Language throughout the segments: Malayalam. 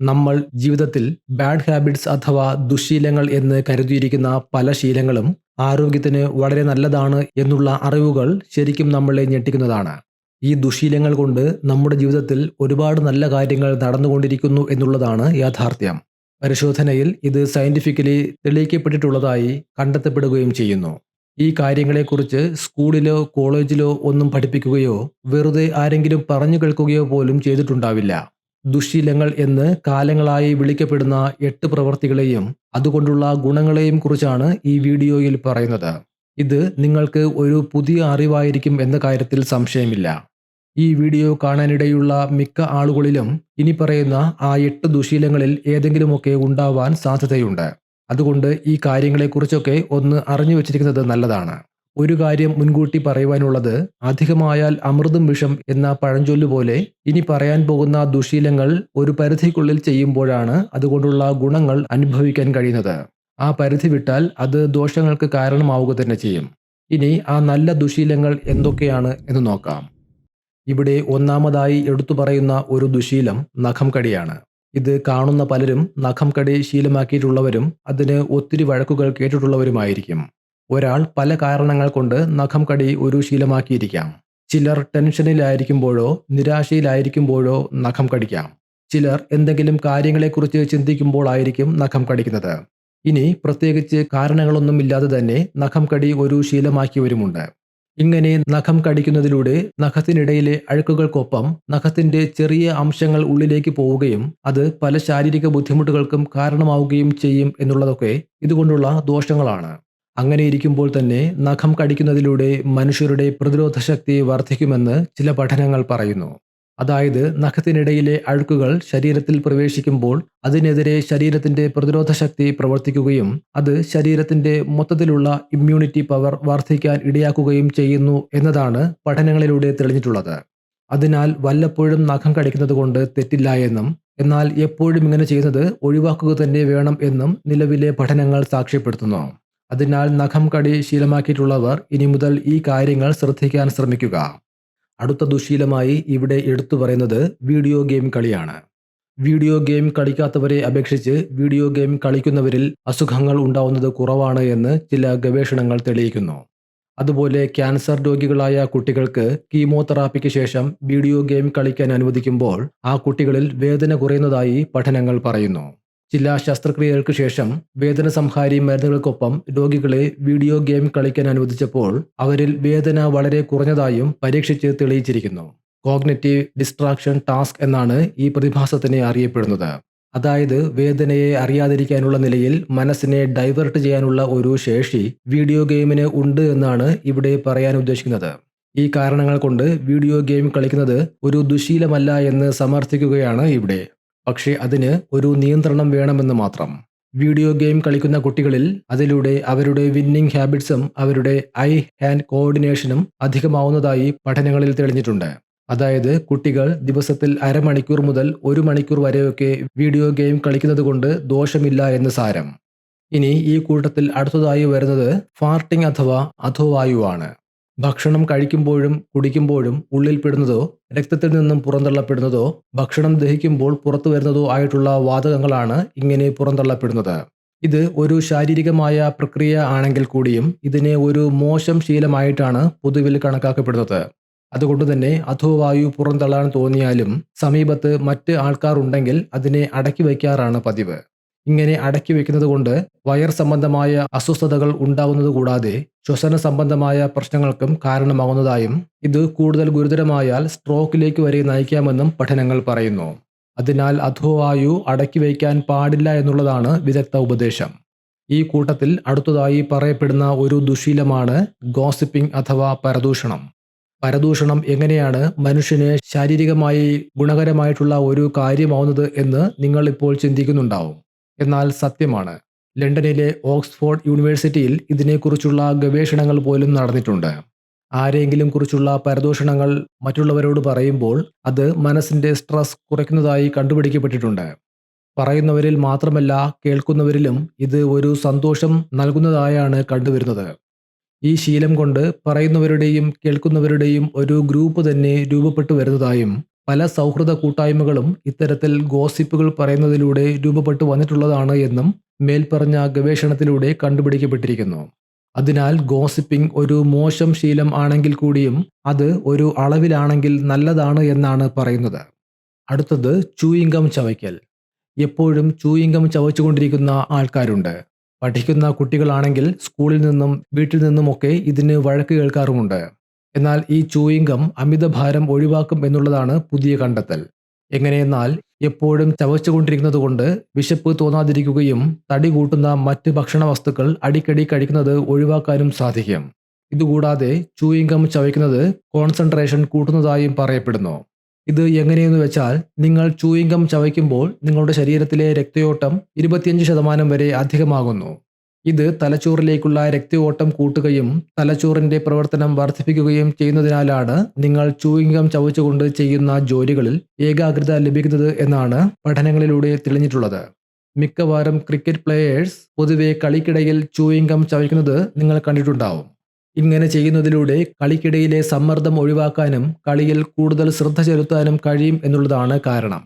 നമ്മൾ ജീവിതത്തിൽ ബാഡ് ഹാബിറ്റ്സ് അഥവാ ദുശീലങ്ങൾ എന്ന് കരുതിയിരിക്കുന്ന പല ശീലങ്ങളും ആരോഗ്യത്തിന് വളരെ നല്ലതാണ് എന്നുള്ള അറിവുകൾ ശരിക്കും നമ്മളെ ഞെട്ടിക്കുന്നതാണ്. ഈ ദുശീലങ്ങൾ കൊണ്ട് നമ്മുടെ ജീവിതത്തിൽ ഒരുപാട് നല്ല കാര്യങ്ങൾ നടന്നുകൊണ്ടിരിക്കുന്നു എന്നുള്ളതാണ് യാഥാർത്ഥ്യം. പരിശോധനയിൽ ഇത് സയന്റിഫിക്കലി തെളിയിക്കപ്പെട്ടിട്ടുള്ളതായി കണ്ടെത്തപ്പെടുകയും ചെയ്യുന്നു. ഈ കാര്യങ്ങളെക്കുറിച്ച് സ്കൂളിലോ കോളേജിലോ ഒന്നും പഠിപ്പിക്കുകയോ വെറുതെ ആരെങ്കിലും പറഞ്ഞു കേൾക്കുകയോ പോലും ചെയ്തിട്ടുണ്ടാവില്ല. ദുശ്ശീലങ്ങൾ എന്ന് കാലങ്ങളായി വിളിക്കപ്പെടുന്ന എട്ട് പ്രവർത്തികളെയും അതുകൊണ്ടുള്ള ഗുണങ്ങളെയും കുറിച്ചാണ് ഈ വീഡിയോയിൽ പറയുന്നത്. ഇത് നിങ്ങൾക്ക് ഒരു പുതിയ അറിവായിരിക്കും എന്ന കാര്യത്തിൽ സംശയമില്ല. ഈ വീഡിയോ കാണാനിടയുള്ള മിക്ക ആളുകളിലും ഇനി പറയുന്ന ആ എട്ട് ദുശീലങ്ങളിൽ ഏതെങ്കിലുമൊക്കെ ഉണ്ടാവാൻ സാധ്യതയുണ്ട്. അതുകൊണ്ട് ഈ കാര്യങ്ങളെക്കുറിച്ചൊക്കെ ഒന്ന് അറിഞ്ഞു വച്ചിരിക്കുന്നത് നല്ലതാണ്. ഒരു കാര്യം മുൻകൂട്ടി പറയുവാനുള്ളത് അധികമായാൽ അമൃതും വിഷം എന്ന പഴഞ്ചൊല്ലു പോലെ ഇനി പറയാൻ പോകുന്ന ദുശീലങ്ങൾ ഒരു പരിധിക്കുള്ളിൽ ചെയ്യുമ്പോഴാണ് അതുകൊണ്ടുള്ള ഗുണങ്ങൾ അനുഭവിക്കാൻ കഴിയുന്നത്. ആ പരിധി വിട്ടാൽ അത് ദോഷങ്ങൾക്ക് കാരണമാവുക തന്നെ ചെയ്യും. ഇനി ആ നല്ല ദുശീലങ്ങൾ എന്തൊക്കെയാണ് എന്ന് നോക്കാം. ഇവിടെ ഒന്നാമതായി എടുത്തു പറയുന്ന ഒരു ദുശീലം നഖം കടിയാണ് ഇത് കാണുന്ന പലരും നഖം കടി ശീലമാക്കിയിട്ടുള്ളവരും അതിന് ഒത്തിരി വഴക്കുകൾ കേട്ടിട്ടുള്ളവരുമായിരിക്കും. ഒരാൾ പല കാരണങ്ങൾ കൊണ്ട് നഖം കടി ഒരു ശീലമാക്കിയിരിക്കാം. ചിലർ ടെൻഷനിലായിരിക്കുമ്പോഴോ നിരാശയിലായിരിക്കുമ്പോഴോ നഖം കടിക്കാം. ചിലർ എന്തെങ്കിലും കാര്യങ്ങളെക്കുറിച്ച് ചിന്തിക്കുമ്പോഴായിരിക്കും നഖം കടിക്കുന്നത്. ഇനി പ്രത്യേകിച്ച് കാരണങ്ങളൊന്നും ഇല്ലാതെ തന്നെ നഖം കടി ഒരു ശീലമാക്കിയവരുമുണ്ട് ഇങ്ങനെ നഖം കടിക്കുന്നതിലൂടെ നഖത്തിനിടയിലെ അഴുക്കുകൾക്കൊപ്പം നഖത്തിന്റെ ചെറിയ അംശങ്ങൾ ഉള്ളിലേക്ക് പോവുകയും അത് പല ശാരീരിക ബുദ്ധിമുട്ടുകൾക്കും കാരണമാവുകയും ചെയ്യും എന്നുള്ളതൊക്കെ ഇതുകൊണ്ടുള്ള ദോഷങ്ങളാണ്. അങ്ങനെ ഇരിക്കുമ്പോൾ തന്നെ നഖം കടിക്കുന്നതിലൂടെ മനുഷ്യരുടെ പ്രതിരോധ ശക്തി വർദ്ധിക്കുമെന്ന് ചില പഠനങ്ങൾ പറയുന്നു. അതായത് നഖത്തിനിടയിലെ അഴുക്കുകൾ ശരീരത്തിൽ പ്രവേശിക്കുമ്പോൾ അതിനെതിരെ ശരീരത്തിന്റെ പ്രതിരോധ ശക്തി പ്രവർത്തിക്കുകയും അത് ശരീരത്തിന്റെ മൊത്തത്തിലുള്ള ഇമ്മ്യൂണിറ്റി പവർ വർദ്ധിക്കാൻ ഇടയാക്കുകയും ചെയ്യുന്നു എന്നതാണ് പഠനങ്ങളിലൂടെ തെളിഞ്ഞിട്ടുള്ളത്. അതിനാൽ വല്ലപ്പോഴും നഖം കടിക്കുന്നത് കൊണ്ട് തെറ്റില്ല എന്നും എന്നാൽ എപ്പോഴും ഇങ്ങനെ ചെയ്യുന്നത് ഒഴിവാക്കുക തന്നെ വേണം എന്നും നിലവിലെ പഠനങ്ങൾ സാക്ഷ്യപ്പെടുത്തുന്നു. അതിനാൽ നഖം കടി ശീലമാക്കിയിട്ടുള്ളവർ ഇനി മുതൽ ഈ കാര്യങ്ങൾ ശ്രദ്ധിക്കാൻ ശ്രമിക്കുക. അടുത്ത ദുശീലമായി ഇവിടെ എടുത്തു പറയുന്നത് വീഡിയോ ഗെയിം കളിയാണ്. വീഡിയോ ഗെയിം കളിക്കാത്തവരെ അപേക്ഷിച്ച് വീഡിയോ ഗെയിം കളിക്കുന്നവരിൽ അസുഖങ്ങൾ ഉണ്ടാവുന്നത് കുറവാണ് എന്ന് ചില ഗവേഷണങ്ങൾ തെളിയിക്കുന്നു. അതുപോലെ ക്യാൻസർ രോഗികളായ കുട്ടികൾക്ക് കീമോതെറാപ്പിക്ക് ശേഷം വീഡിയോ ഗെയിം കളിക്കാൻ അനുവദിക്കുമ്പോൾ ആ കുട്ടികളിൽ വേദന കുറയുന്നതായി പഠനങ്ങൾ പറയുന്നു. ചില ശസ്ത്രക്രിയകൾക്ക് ശേഷം വേദന സംഹാരി മരുന്നുകൾക്കൊപ്പം രോഗികളെ വീഡിയോ ഗെയിം കളിക്കാൻ അനുവദിച്ചപ്പോൾ അവരിൽ വേദന വളരെ കുറഞ്ഞതായും പരീക്ഷിച്ച് തെളിയിച്ചിരിക്കുന്നു. കോഗ്നറ്റീവ് ഡിസ്ട്രാക്ഷൻ ടാസ്ക് എന്നാണ് ഈ പ്രതിഭാസത്തിനെ അറിയപ്പെടുന്നത്. അതായത് വേദനയെ അറിയാതിരിക്കാനുള്ള നിലയിൽ മനസ്സിനെ ഡൈവേർട്ട് ചെയ്യാനുള്ള ഒരു ശേഷി വീഡിയോ ഗെയിമിന് ഉണ്ട് എന്നാണ് ഇവിടെ പറയാൻ ഉദ്ദേശിക്കുന്നത്. ഈ കാരണങ്ങൾ കൊണ്ട് വീഡിയോ ഗെയിം കളിക്കുന്നത് ഒരു ദുശീലമല്ല എന്ന് സമർത്ഥിക്കുകയാണ് ഇവിടെ. പക്ഷേ അതിന് ഒരു നിയന്ത്രണം വേണമെന്ന് മാത്രം. വീഡിയോ ഗെയിം കളിക്കുന്ന കുട്ടികളിൽ അതിലൂടെ അവരുടെ വിന്നിംഗ് ഹാബിറ്റ്സും അവരുടെ ഐ ഹാൻഡ് കോർഡിനേഷനും അധികമാവുന്നതായി പഠനങ്ങളിൽ തെളിഞ്ഞിട്ടുണ്ട്. അതായത് കുട്ടികൾ ദിവസത്തിൽ അരമണിക്കൂർ മുതൽ ഒരു മണിക്കൂർ വരെയൊക്കെ വീഡിയോ ഗെയിം കളിക്കുന്നത് കൊണ്ട് ദോഷമില്ല എന്ന് സാരം. ഇനി ഈ കൂട്ടത്തിൽ അടുത്തതായി വരുന്നത് ഫാർട്ടിംഗ് അഥവാ അധോവായുവാണ്. ഭക്ഷണം കഴിക്കുമ്പോഴും കുടിക്കുമ്പോഴും ഉള്ളിൽ പെടുന്നതോ രക്തത്തിൽ നിന്നും പുറന്തള്ളപ്പെടുന്നതോ ഭക്ഷണം ദഹിക്കുമ്പോൾ പുറത്തു വരുന്നതോ ആയിട്ടുള്ള വാതകങ്ങളാണ് ഇങ്ങനെ പുറന്തള്ളപ്പെടുന്നത്. ഇത് ഒരു ശാരീരികമായ പ്രക്രിയ ആണെങ്കിൽ കൂടിയും ഇതിനെ ഒരു മോശം ശീലമായിട്ടാണ് പൊതുവിൽ കണക്കാക്കപ്പെടുന്നത്. അതുകൊണ്ട് തന്നെ അധോവായു പുറന്തള്ളാൻ തോന്നിയാലും സമീപത്ത് മറ്റ് ആൾക്കാർ ഉണ്ടെങ്കിൽ അതിനെ അടക്കി വയ്ക്കാറാണ് പതിവ്. ഇങ്ങനെ അടക്കി വെക്കുന്നത് കൊണ്ട് വയർ സംബന്ധമായ അസ്വസ്ഥതകൾ ഉണ്ടാകുന്നത് കൂടാതെ ശ്വസന സംബന്ധമായ പ്രശ്നങ്ങൾക്കും കാരണമാകുന്നതായും ഇത് കൂടുതൽ ഗുരുതരമായാൽ സ്ട്രോക്കിലേക്ക് വരെ നയിക്കാമെന്നും പഠനങ്ങൾ പറയുന്നു. അതിനാൽ അധോവായു അടക്കി വയ്ക്കാൻ പാടില്ല എന്നുള്ളതാണ് വിദഗ്ധ ഉപദേശം. ഈ കൂട്ടത്തിൽ അടുത്തതായി പറയപ്പെടുന്ന ഒരു ദുശീലമാണ് ഗോസിപ്പിംഗ് അഥവാ പരദൂഷണം. പരദൂഷണം എങ്ങനെയാണ് മനുഷ്യന് ശാരീരികമായി ഗുണകരമായിട്ടുള്ള ഒരു കാര്യമാവുന്നത് എന്ന് നിങ്ങൾ ഇപ്പോൾ ചിന്തിക്കുന്നുണ്ടാവും. എന്നാൽ സത്യമാണ്. ലണ്ടനിലെ ഓക്സ്ഫോർഡ് യൂണിവേഴ്സിറ്റിയിൽ ഇതിനെക്കുറിച്ചുള്ള ഗവേഷണങ്ങൾ പോലും നടന്നിട്ടുണ്ട്. ആരെങ്കിലും കുറിച്ചുള്ള പരദൂഷണങ്ങൾ മറ്റുള്ളവരോട് പറയുമ്പോൾ അത് മനസ്സിന്റെ സ്ട്രെസ് കുറയ്ക്കുന്നതായി കണ്ടുപിടിക്കപ്പെട്ടിട്ടുണ്ട്. പറയുന്നവരിൽ മാത്രമല്ല കേൾക്കുന്നവരിലും ഇത് ഒരു സന്തോഷം നൽകുന്നതായാണ് കണ്ടുവരുന്നത്. ഈ ശീലം കൊണ്ട് പറയുന്നവരുടെയും കേൾക്കുന്നവരുടെയും ഒരു ഗ്രൂപ്പ് തന്നെ രൂപപ്പെട്ടു വരുന്നതായും പല സൗഹൃദ കൂട്ടായ്മകളും ഇത്തരത്തിൽ ഗോസിപ്പുകൾ പറയുന്നതിലൂടെ രൂപപ്പെട്ടു വന്നിട്ടുള്ളതാണ് എന്നും മേൽപ്പറഞ്ഞ ഗവേഷണത്തിലൂടെ കണ്ടുപിടിക്കപ്പെട്ടിരിക്കുന്നു. അതിനാൽ ഗോസിപ്പിംഗ് ഒരു മോശം ശീലം ആണെങ്കിൽ കൂടിയും അത് ഒരു അളവിലാണെങ്കിൽ നല്ലതാണ് എന്നാണ് പറയുന്നത്. അടുത്തത് ചൂയിങ്കം ചവയ്ക്കൽ. എപ്പോഴും ചൂയിങ്കം ചവച്ചുകൊണ്ടിരിക്കുന്ന ആൾക്കാരുണ്ട്. പഠിക്കുന്ന കുട്ടികളാണെങ്കിൽ സ്കൂളിൽ നിന്നും വീട്ടിൽ നിന്നുമൊക്കെ ഇതിന് വഴക്ക് കേൾക്കാറുമുണ്ട്. എന്നാൽ ഈ ചൂയിങ്കം അമിതഭാരം ഒഴിവാക്കും എന്നുള്ളതാണ് പുതിയ കണ്ടെത്തൽ. എങ്ങനെയെന്നാൽ എപ്പോഴും ചവച്ചുകൊണ്ടിരിക്കുന്നതുകൊണ്ട് വിശപ്പ് തോന്നാതിരിക്കുകയും തടി കൂട്ടുന്ന മറ്റ് ഭക്ഷണ വസ്തുക്കൾ അടിക്കടി കഴിക്കുന്നത് ഒഴിവാക്കാനും സാധിക്കും. ഇതുകൂടാതെ ചൂയിംഗം ചവയ്ക്കുന്നത് കോൺസെൻട്രേഷൻ കൂട്ടുന്നതായും പറയപ്പെടുന്നു. ഇത് എങ്ങനെയെന്ന് വെച്ചാൽ നിങ്ങൾ ചൂയിംഗം ചവയ്ക്കുമ്പോൾ നിങ്ങളുടെ ശരീരത്തിലെ രക്തയോട്ടം ഇരുപത്തിയഞ്ച് ശതമാനം വരെ അധികമാകുന്നു. ഇത് തലച്ചോറിലേക്കുള്ള രക്തയോട്ടം കൂട്ടുകയും തലച്ചോറിന്റെ പ്രവർത്തനം വർദ്ധിപ്പിക്കുകയും ചെയ്യുന്നതിനാലാണ് നിങ്ങൾ ചൂയിങ്കം ചവച്ചുകൊണ്ട് ചെയ്യുന്ന ജോലികളിൽ ഏകാഗ്രത ലഭിക്കുന്നത് എന്നാണ് പഠനങ്ങളിലൂടെ തെളിഞ്ഞിട്ടുള്ളത്. മിക്കവാറും ക്രിക്കറ്റ് പ്ലെയേഴ്സ് പൊതുവെ കളിക്കിടയിൽ ചൂയിങ്കം ചവയ്ക്കുന്നത് നിങ്ങൾ കണ്ടിട്ടുണ്ടാവും. ഇങ്ങനെ ചെയ്യുന്നതിലൂടെ കളിക്കിടയിലെ സമ്മർദ്ദം ഒഴിവാക്കാനും കളിയിൽ കൂടുതൽ ശ്രദ്ധ ചെലുത്താനും കഴിയും എന്നുള്ളതാണ് കാരണം.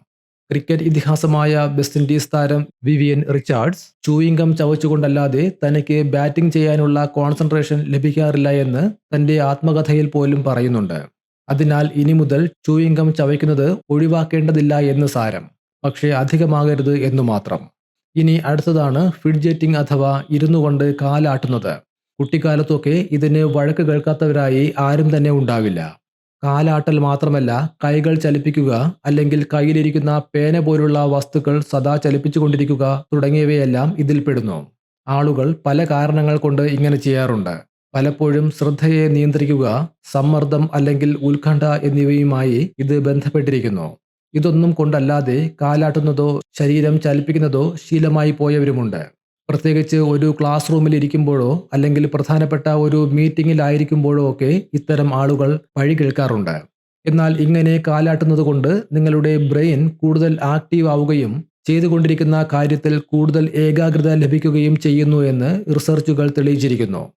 ക്രിക്കറ്റ് ഇതിഹാസമായ വെസ്റ്റ് ഇൻഡീസ് താരം വിവിയൻ റിച്ചാർഡ്സ് ചൂയിങ്കം ചവച്ചുകൊണ്ടല്ലാതെ തനിക്ക് ബാറ്റിംഗ് ചെയ്യാനുള്ള കോൺസെൻട്രേഷൻ ലഭിക്കാറില്ല എന്ന് തന്റെ ആത്മകഥയിൽ പോലും പറയുന്നുണ്ട്. അതിനാൽ ഇനി മുതൽ ചൂയിങ്കം ചവയ്ക്കുന്നത് ഒഴിവാക്കേണ്ടതില്ല എന്ന് സാരം. പക്ഷേ അധികമാകരുത് എന്നു മാത്രം. ഇനി അടുത്തതാണ് ഫിഡ്ജെറ്റിംഗ് അഥവാ ഇരുന്നു കൊണ്ട് കാലാട്ടുന്നത്. കുട്ടിക്കാലത്തൊക്കെ ഇതിന് വഴക്ക് കേൾക്കാത്തവരായി ആരും തന്നെ ഉണ്ടാവില്ല. കാലാട്ടൽ മാത്രമല്ല കൈകൾ ചലിപ്പിക്കുക അല്ലെങ്കിൽ കയ്യിലിരിക്കുന്ന പേന പോലുള്ള വസ്തുക്കൾ സദാ ചലിപ്പിച്ചുകൊണ്ടിരിക്കുക തുടങ്ങിയവയെല്ലാം ഇതിൽപ്പെടുന്നു ആളുകൾ പല കാരണങ്ങൾ കൊണ്ട് ഇങ്ങനെ ചെയ്യാറുണ്ട്. പലപ്പോഴും ശ്രദ്ധയെ നിയന്ത്രിക്കുക സമ്മർദ്ദം അല്ലെങ്കിൽ ഉത്കണ്ഠ എന്നിവയുമായി ഇത് ബന്ധപ്പെട്ടിരിക്കുന്നു. ഇതൊന്നും കൊണ്ടല്ലാതെ കാലാട്ടുന്നതോ ശരീരം ചലിപ്പിക്കുന്നതോ ശീലമായി പോയവരുമുണ്ട്. പ്രത്യേകിച്ച് ഒരു ക്ലാസ് റൂമിൽ ഇരിക്കുമ്പോഴോ അല്ലെങ്കിൽ പ്രധാനപ്പെട്ട ഒരു മീറ്റിംഗിലായിരിക്കുമ്പോഴോ ഒക്കെ ഇത്തരം ആളുകൾ വഴി കേൾക്കാറുണ്ട്. എന്നാൽ ഇങ്ങനെ കാലാട്ടുന്നത് കൊണ്ട് നിങ്ങളുടെ ബ്രെയിൻ കൂടുതൽ ആക്റ്റീവ് ആവുകയും ചെയ്തുകൊണ്ടിരിക്കുന്ന കാര്യത്തിൽ കൂടുതൽ ഏകാഗ്രത ലഭിക്കുകയും ചെയ്യുന്നു എന്ന് റിസർച്ചുകൾ തെളിയിച്ചിരിക്കുന്നു.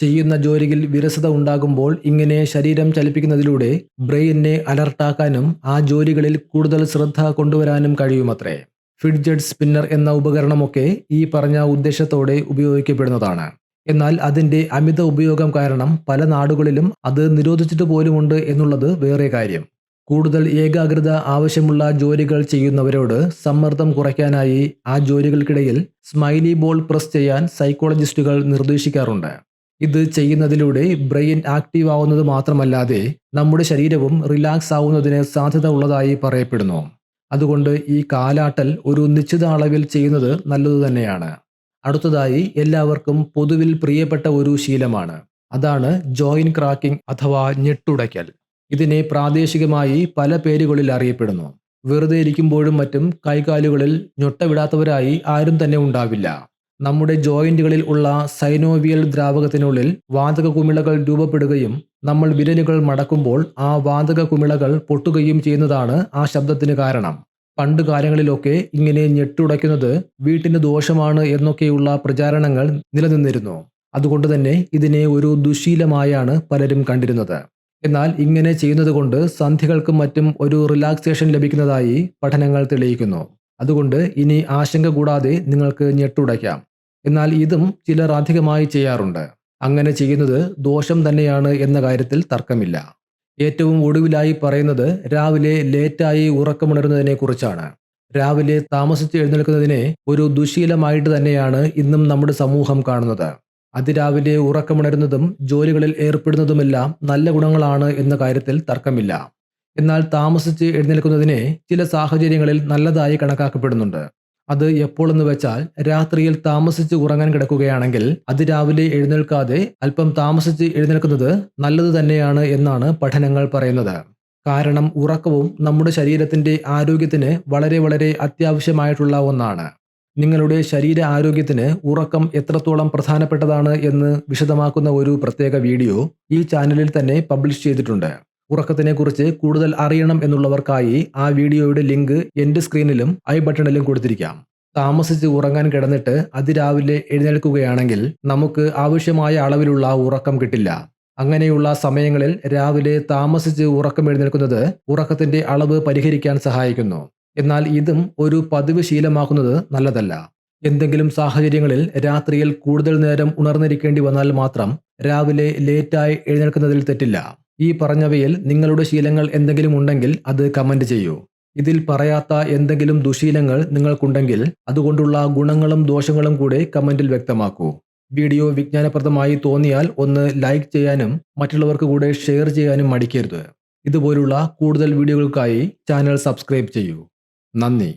ചെയ്യുന്ന ജോലിയിൽ വിരസത ഉണ്ടാകുമ്പോൾ ഇങ്ങനെ ശരീരം ചലിപ്പിക്കുന്നതിലൂടെ ബ്രെയിനിനെ അലർട്ടാക്കാനും ആ ജോലികളിൽ കൂടുതൽ ശ്രദ്ധ കൊണ്ടുവരാനും കഴിയുമത്രേ. ഫിഡ്ജറ്റ് സ്പിന്നർ എന്ന ഉപകരണമൊക്കെ ഈ പറഞ്ഞ ഉദ്ദേശത്തോടെ ഉപയോഗിക്കപ്പെടുന്നതാണ്. എന്നാൽ അതിന്റെ അമിത ഉപയോഗം കാരണം പല നാടുകളിലും അത് നിരോധിച്ചിട്ട് പോലുമുണ്ട് എന്നുള്ളത് വേറെ കാര്യം. കൂടുതൽ ഏകാഗ്രത ആവശ്യമുള്ള ജോലികൾ ചെയ്യുന്നവരോട് സമ്മർദ്ദം കുറയ്ക്കാനായി ആ ജോലികൾക്കിടയിൽ സ്മൈലി ബോൾ പ്രസ് ചെയ്യാൻ സൈക്കോളജിസ്റ്റുകൾ നിർദ്ദേശിക്കാറുണ്ട്. ഇത് ചെയ്യുന്നതിലൂടെ ബ്രെയിൻ ആക്റ്റീവ് ആവുന്നത് മാത്രമല്ലാതെ നമ്മുടെ ശരീരവും റിലാക്സ് ആവുന്നതിന് സാധ്യത ഉള്ളതായി പറയപ്പെടുന്നു. അതുകൊണ്ട് ഈ കാലാട്ടൽ ഒരു നിശ്ചിത അളവിൽ ചെയ്യുന്നത് നല്ലതു തന്നെയാണ്. അടുത്തതായി എല്ലാവർക്കും പൊതുവിൽ പ്രിയപ്പെട്ട ഒരു ശീലമാണ്. അതാണ് ജോയിൻ ക്രാക്കിംഗ് അഥവാ ഞെട്ടുടയ്ക്കൽ. ഇതിനെ പ്രാദേശികമായി പല പേരുകളിൽ അറിയപ്പെടുന്നു. വെറുതെ ഇരിക്കുമ്പോഴും മറ്റും കൈകാലുകളിൽ ഞൊട്ടവിടാത്തവരായി ആരും തന്നെ ഉണ്ടാവില്ല. നമ്മുടെ ജോയിന്റുകളിൽ ഉള്ള സൈനോവിയൽ ദ്രാവകത്തിനുള്ളിൽ വാതക കുമിളകൾ രൂപപ്പെടുകയും നമ്മൾ വിരലുകൾ മടക്കുമ്പോൾ ആ വാതക കുമിളകൾ പൊട്ടുകയും ചെയ്യുന്നതാണ് ആ ശബ്ദത്തിന് കാരണം. പണ്ട് കാലങ്ങളിലൊക്കെ ഇങ്ങനെ ഞെട്ടുടയ്ക്കുന്നത് വീട്ടിന് ദോഷമാണ് എന്നൊക്കെയുള്ള പ്രചാരണങ്ങൾ നിലനിന്നിരുന്നു. അതുകൊണ്ട് തന്നെ ഇതിനെ ഒരു ദുശീലമായാണ് പലരും കണ്ടിരുന്നത്. എന്നാൽ ഇങ്ങനെ ചെയ്യുന്നത് കൊണ്ട് സന്ധികൾക്കും മറ്റും ഒരു റിലാക്സേഷൻ ലഭിക്കുന്നതായി പഠനങ്ങൾ തെളിയിക്കുന്നു. അതുകൊണ്ട് ഇനി ആശങ്ക കൂടാതെ നിങ്ങൾക്ക് ഞെട്ടുടയ്ക്കാം. എന്നാൽ ഇതും ചിലർ അധികമായി ചെയ്യാറുണ്ട്. അങ്ങനെ ചെയ്യുന്നത് ദോഷം തന്നെയാണ് എന്ന കാര്യത്തിൽ തർക്കമില്ല. ഏറ്റവും ഒടുവിലായി പറയുന്നത് രാവിലെ ലേറ്റായി ഉറക്കമുണരുന്നതിനെ കുറിച്ചാണ്. രാവിലെ താമസിച്ച് എഴുന്നേൽക്കുന്നതിനെ ഒരു ദുശീലമായിട്ട് തന്നെയാണ് ഇന്നും നമ്മുടെ സമൂഹം കാണുന്നത്. അതിരാവിലെ ഉറക്കമുണരുന്നതും ജോലികളിൽ ഏർപ്പെടുന്നതുമെല്ലാം നല്ല ഗുണങ്ങളാണ് എന്ന കാര്യത്തിൽ തർക്കമില്ല. എന്നാൽ താമസിച്ച് എഴുന്നേൽക്കുന്നതിനെ ചില സാഹചര്യങ്ങളിൽ നല്ലതായി കണക്കാക്കപ്പെടുന്നുണ്ട്. അത് എപ്പോഴെന്ന് വെച്ചാൽ രാത്രിയിൽ താമസിച്ച് ഉറങ്ങാൻ കിടക്കുകയാണെങ്കിൽ അത് രാവിലെ എഴുന്നേൽക്കാതെ അല്പം താമസിച്ച് എഴുന്നേൽക്കുന്നത് നല്ലത് തന്നെയാണ് എന്നാണ് പഠനങ്ങൾ പറയുന്നത്. കാരണം ഉറക്കവും നമ്മുടെ ശരീരത്തിന്റെ ആരോഗ്യത്തിന് വളരെ വളരെ അത്യാവശ്യമായിട്ടുള്ള ഒന്നാണ്. നിങ്ങളുടെ ശരീര ആരോഗ്യത്തിന് ഉറക്കം എത്രത്തോളം പ്രധാനപ്പെട്ടതാണ് എന്ന് വിശദമാക്കുന്ന ഒരു പ്രത്യേക വീഡിയോ ഈ ചാനലിൽ തന്നെ പബ്ലിഷ് ചെയ്തിട്ടുണ്ട്. ഉറക്കത്തിനെ കുറിച്ച് കൂടുതൽ അറിയണം എന്നുള്ളവർക്കായി ആ വീഡിയോയുടെ ലിങ്ക് എന്റെ സ്ക്രീനിലും ഐ ബട്ടണിലും കൊടുത്തിരിക്കാം. താമസിച്ച് ഉറങ്ങാൻ കിടന്നിട്ട് അതിരാവിലെ എഴുന്നേൽക്കുകയാണെങ്കിൽ നമുക്ക് ആവശ്യമായ അളവിലുള്ള ഉറക്കം കിട്ടില്ല. അങ്ങനെയുള്ള സമയങ്ങളിൽ രാവിലെ താമസിച്ച് ഉറക്കം എഴുന്നേൽക്കുന്നത് ഉറക്കത്തിന്റെ അളവ് പരിഹരിക്കാൻ സഹായിക്കുന്നു. എന്നാൽ ഇതും ഒരു പതിവ് ശീലമാക്കുന്നത് നല്ലതല്ല. എന്തെങ്കിലും സാഹചര്യങ്ങളിൽ രാത്രിയിൽ കൂടുതൽ നേരം ഉണർന്നിരിക്കേണ്ടി വന്നാൽ മാത്രം രാവിലെ ലേറ്റായി എഴുന്നേൽക്കുന്നതിൽ തെറ്റില്ല. ഈ പറഞ്ഞവയിൽ നിങ്ങളുടെ ശീലങ്ങൾ എന്തെങ്കിലും ഉണ്ടെങ്കിൽ അത് കമന്റ് ചെയ്യൂ. ഇതിൽ പറയാത്ത എന്തെങ്കിലും ദുശീലങ്ങൾ നിങ്ങൾക്കുണ്ടെങ്കിൽ അതുകൊണ്ടുള്ള ഗുണങ്ങളും ദോഷങ്ങളും കൂടെ കമന്റിൽ വ്യക്തമാക്കൂ. വീഡിയോ വിജ്ഞാനപ്രദമായി തോന്നിയാൽ ഒന്ന് ലൈക്ക് ചെയ്യാനും മറ്റുള്ളവർക്ക് കൂടെ ഷെയർ ചെയ്യാനും മടിക്കരുത്. ഇതുപോലുള്ള കൂടുതൽ വീഡിയോകൾക്കായി ചാനൽ സബ്സ്ക്രൈബ് ചെയ്യൂ. നന്ദി.